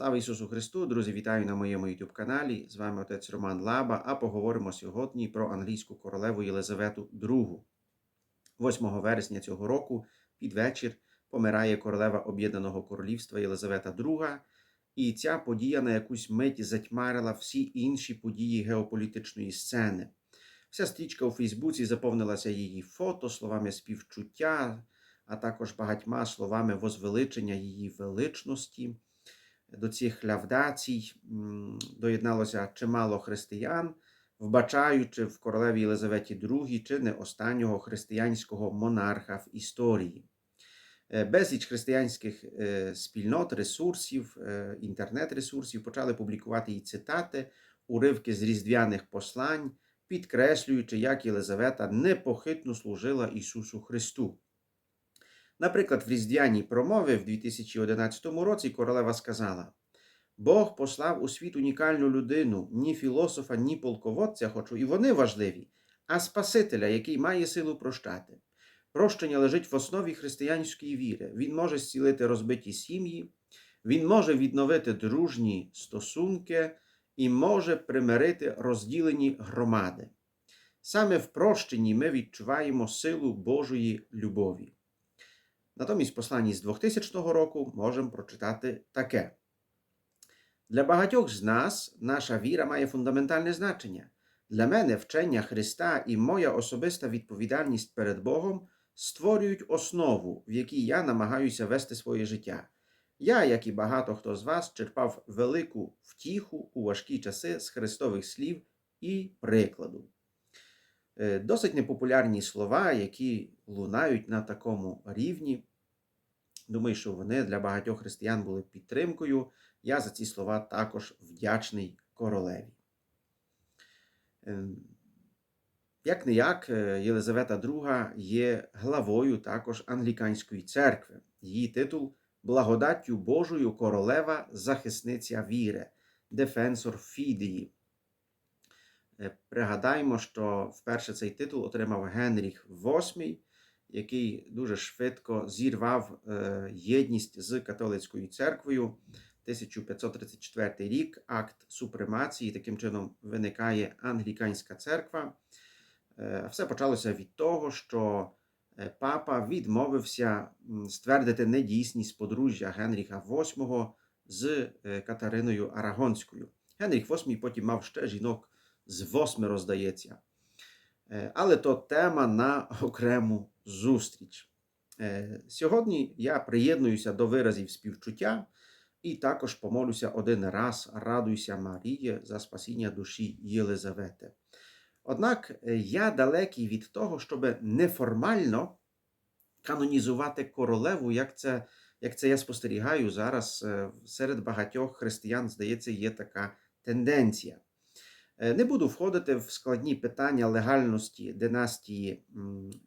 Слава Ісусу Христу! Друзі, вітаю на моєму YouTube каналі. З вами отець Роман Лаба. А поговоримо сьогодні про англійську королеву Єлизавету II. 8 вересня цього року під вечір помирає королева Об'єднаного Королівства Єлизавета II. І ця подія на якусь мить затьмарила всі інші події геополітичної сцени. Вся стрічка у Фейсбуці заповнилася її фото, словами співчуття, а також багатьма словами возвеличення її величності. До цих лявдацій доєдналося чимало християн, вбачаючи в королеві Єлизаветі II чи не останнього християнського монарха в історії. Е, Безліч християнських е, спільнот, ресурсів, е, інтернет-ресурсів почали публікувати її цитати, уривки з різдвяних послань, підкреслюючи, як Єлизавета непохитно служила Ісусу Христу. Наприклад, в різдвяній промові в 2011 році королева сказала: Бог послав у світ унікальну людину, ні філософа, ні полководця, хочу, і вони важливі, а Спасителя, який має силу прощати. Прощення лежить в основі християнської віри. Він може зцілити розбиті сім'ї, він може відновити дружні стосунки і може примирити розділені громади. Саме в прощенні ми відчуваємо силу Божої любові. Натомість в посланні з 2000 року можемо прочитати таке. Для багатьох з нас наша віра має фундаментальне значення. Для мене вчення Христа і моя особиста відповідальність перед Богом створюють основу, в якій я намагаюся вести своє життя. Я, як і багато хто з вас, черпав велику втіху у важкі часи з христових слів і прикладу. Е, Досить непопулярні слова, які лунають на такому рівні. Думаю, що вони для багатьох християн були підтримкою. Я за ці слова також вдячний королеві. Ем, Як не як, Єлизавета II є главою також англіканської церкви. Її титул Благодаттю Божою королева захисниця віри, Defensor Fidei. Е, Пригадаємо, що вперше цей титул отримав Генріх VIII, який дуже швидко зірвав е, єдність з католицькою церквою. 1534 рік, акт супремації, таким чином виникає англіканська церква. Е, Все почалося від того, що папа відмовився ствердити недійсність подружжя Генріха VIII з Катериною Арагонською. Генріх VIII потім мав ще жінок з восьмеро, здається. Е, Але то тема на окрему зустріч. Е, Сьогодні я приєднуюся до виразів співчуття і також помолюся один раз, радуйся Маріє за спасіння душі Єлизавети. Однак е, я далекий від того, щоб неформально канонізувати королеву, як це, як це я спостерігаю зараз серед багатьох християн, здається, є така тенденція. Е, Не буду входити в складні питання легальності династії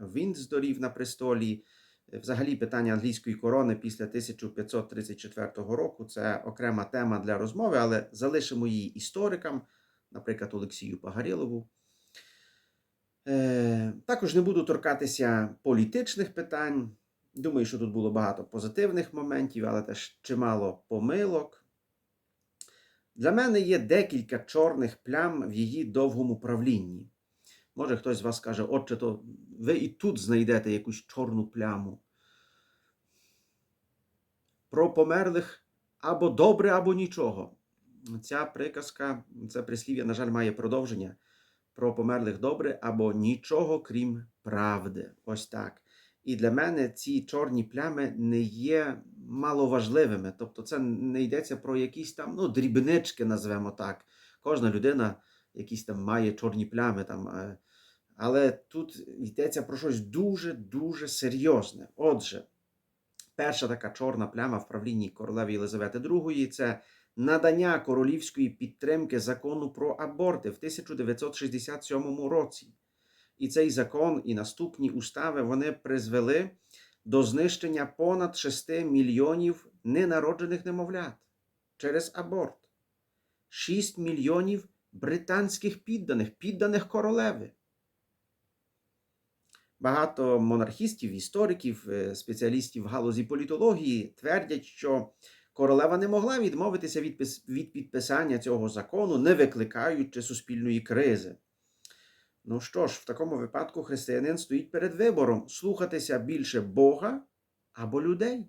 Віндздорів на престолі. Е, Взагалі, питання англійської корони після 1534 року це окрема тема для розмови, але залишимо її історикам, наприклад, Олексію Пагарілову. Е, Також не буду торкатися політичних питань. Думаю, що тут було багато позитивних моментів, але теж чимало помилок. Для мене є декілька чорних плям в її довгому правлінні. Може, хтось з вас каже, отче, то ви і тут знайдете якусь чорну пляму. Про померлих або добре, або нічого. Ця приказка, це прислів'я, на жаль, має продовження. Про померлих добре або нічого, крім правди. Ось так. І для мене ці чорні плями не є маловажливими. Тобто, це не йдеться про якісь там ну, дрібнички, назвемо так. Кожна людина якісь там має чорні плями. Там, е, але тут йдеться про щось дуже-дуже серйозне. Отже, перша така чорна пляма в правлінні королеви Єлизавети II це надання королівської підтримки закону про аборти в 1967 році. І цей закон і наступні устави вони призвели до знищення понад 6 мільйонів ненароджених немовлят через аборт. 6 мільйонів британських підданих, підданих королеви. Багато монархістів, істориків, е, спеціалістів в галузі політології твердять, що королева не могла відмовитися від, пис- від підписання цього закону, не викликаючи суспільної кризи. Ну що ж, в такому випадку християнин стоїть перед вибором слухатися більше Бога або людей.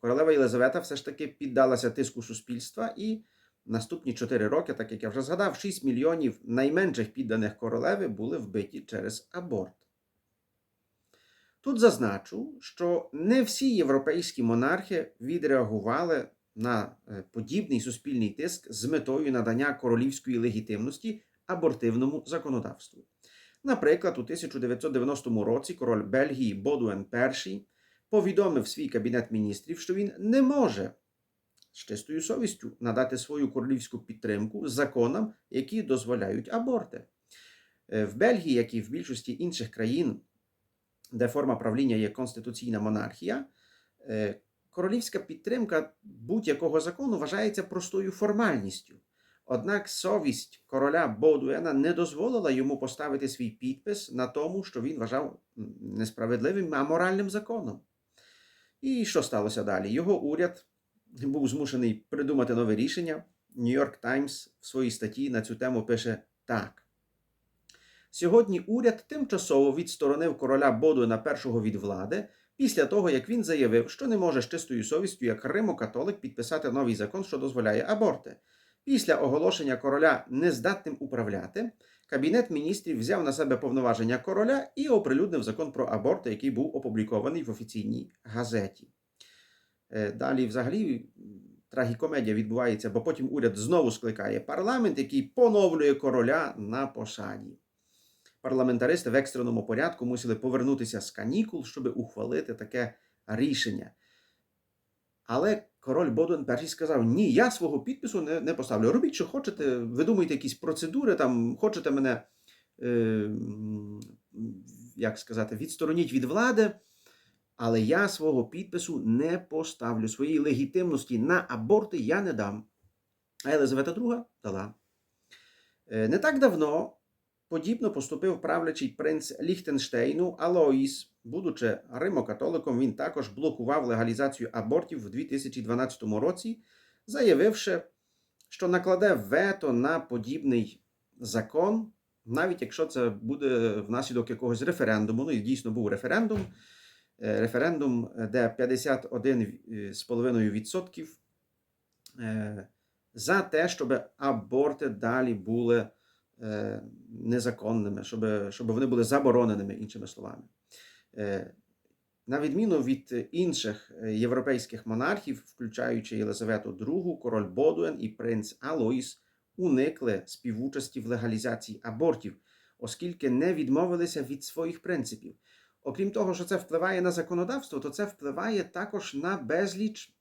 Королева Єлизавета все ж таки піддалася тиску суспільства і наступні 4 роки, так як я вже згадав, 6 мільйонів найменших підданих королеви були вбиті через аборт. Тут зазначу, що не всі європейські монархи відреагували на е, подібний суспільний тиск з метою надання королівської легітимності абортивному законодавству. Наприклад, у 1990 році король Бельгії Бодуен І повідомив свій кабінет міністрів, що він не може з чистою совістю надати свою королівську підтримку законам, які дозволяють аборти. Е, В Бельгії, як і в більшості інших країн, де форма правління є конституційна монархія, е, королівська підтримка будь-якого закону вважається простою формальністю. Однак совість короля Бодуена не дозволила йому поставити свій підпис на тому, що він вважав несправедливим, а моральним законом. І що сталося далі? Його уряд був змушений придумати нове рішення. Нью-Йорк Таймс в своїй статті на цю тему пише так. Сьогодні уряд тимчасово відсторонив короля Бодуена першого від влади після того, як він заявив, що не може з чистою совістю, як Римо-католик, підписати новий закон, що дозволяє аборти. Після оголошення короля нездатним управляти, Кабінет міністрів взяв на себе повноваження короля і оприлюднив закон про аборти, який був опублікований в офіційній газеті. Е, Далі, взагалі, трагікомедія відбувається, бо потім уряд знову скликає парламент, який поновлює короля на посаді. Парламентаристи в екстреному порядку мусили повернутися з канікул, щоб ухвалити таке рішення. Але король Бодуен перший сказав: Ні, я свого підпису не, не поставлю. Робіть, що хочете, видумуйте якісь процедури, там хочете мене, е, як сказати, відстороніть від влади. Але я свого підпису не поставлю. Своєї легітимності на аборти я не дам. А Єлизавета II дала. Е, Не так давно подібно поступив правлячий принц Ліхтенштейну Алоїс. Будучи римокатоликом, він також блокував легалізацію абортів в 2012 році, заявивши, що накладе вето на подібний закон, навіть якщо це буде внаслідок якогось референдуму. Ну і дійсно був референдум. Е, Референдум, де 51,5% е, за те, щоб аборти далі були незаконними, щоб, щоб вони були забороненими, іншими словами. Е, На відміну від інших е, європейських монархів, включаючи Єлизавету II, король Бодуен і принц Алоїс, уникли співучасті в легалізації абортів, оскільки не відмовилися від своїх принципів. Окрім того, що це впливає на законодавство, то це впливає також на безліч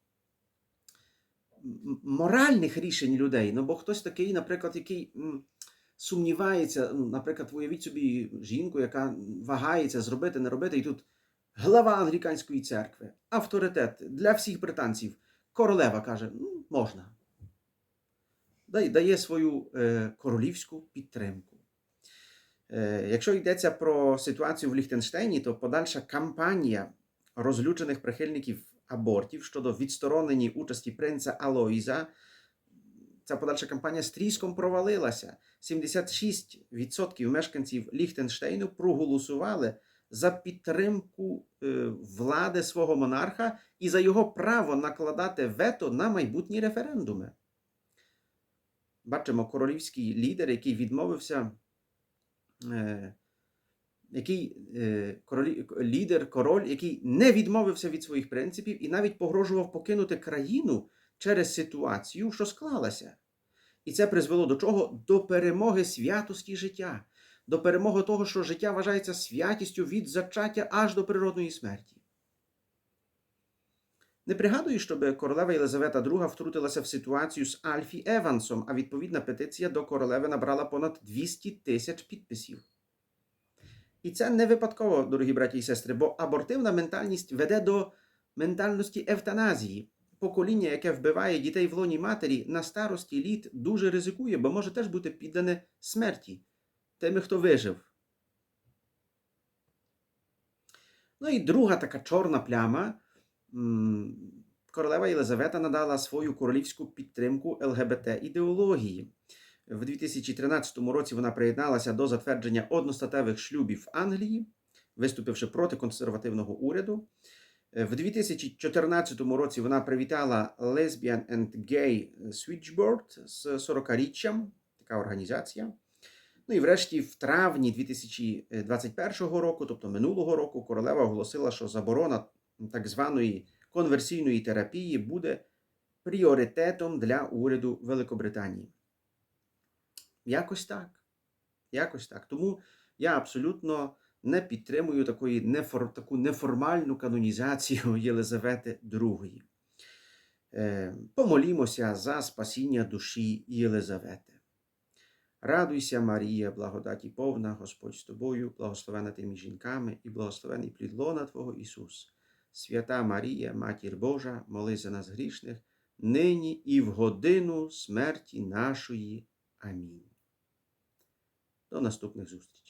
моральних рішень людей. Ну, бо хтось такий, наприклад, який сумнівається, ну, наприклад, уявіть собі жінку, яка вагається зробити, не робити, і тут глава англіканської церкви, авторитет для всіх британців, королева каже, ну, можна. Дає, свою е, королівську підтримку. Е, Якщо йдеться про ситуацію в Ліхтенштейні, то подальша кампанія розлючених прихильників абортів щодо відсторонені участі принца Алоїза, ця подальша кампанія з тріском провалилася. 76% мешканців Ліхтенштейну проголосували за підтримку е, влади свого монарха і за його право накладати вето на майбутні референдуми. Бачимо королівський лідер, який відмовився е, який е, королі, лідер, король, який не відмовився від своїх принципів і навіть погрожував покинути країну через ситуацію, що склалася. І це призвело до чого? До перемоги святості життя, до перемоги того, що життя вважається святістю від зачаття аж до природної смерті. Не пригадую, щоб королева Єлизавета II втрутилася в ситуацію з Альфі Евансом, а відповідна петиція до королеви набрала понад 200 тисяч підписів. І це не випадково, дорогі браті і сестри, бо абортивна ментальність веде до ментальності евтаназії. Покоління, яке вбиває дітей в лоні матері, на старості літ дуже ризикує, бо може теж бути піддане смерті тими, хто вижив. Ну і друга така чорна пляма. королева Єлизавета надала свою королівську підтримку ЛГБТ-ідеології. В 2013 році вона приєдналася до затвердження одностатевих шлюбів Англії, виступивши проти консервативного уряду. Е, В 2014 році вона привітала Lesbian and Gay Switchboard з 40-річчям, така організація. Ну і врешті, в травні 2021 року, тобто минулого року, королева оголосила, що заборона так званої конверсійної терапії буде пріоритетом для уряду Великобританії. Якось так. Якось так. Тому я абсолютно не підтримую такої нефор, таку неформальну канонізацію Єлизавети II. Е, помолімося за спасіння душі Єлизавети. Радуйся, Марія, благодаті повна, Господь з тобою, благословена ти між жінками і благословений плід лона Твого Ісус. Свята Марія, Матір Божа, моли за нас грішних, нині і в годину смерті нашої. Амінь. До наступних зустрічей.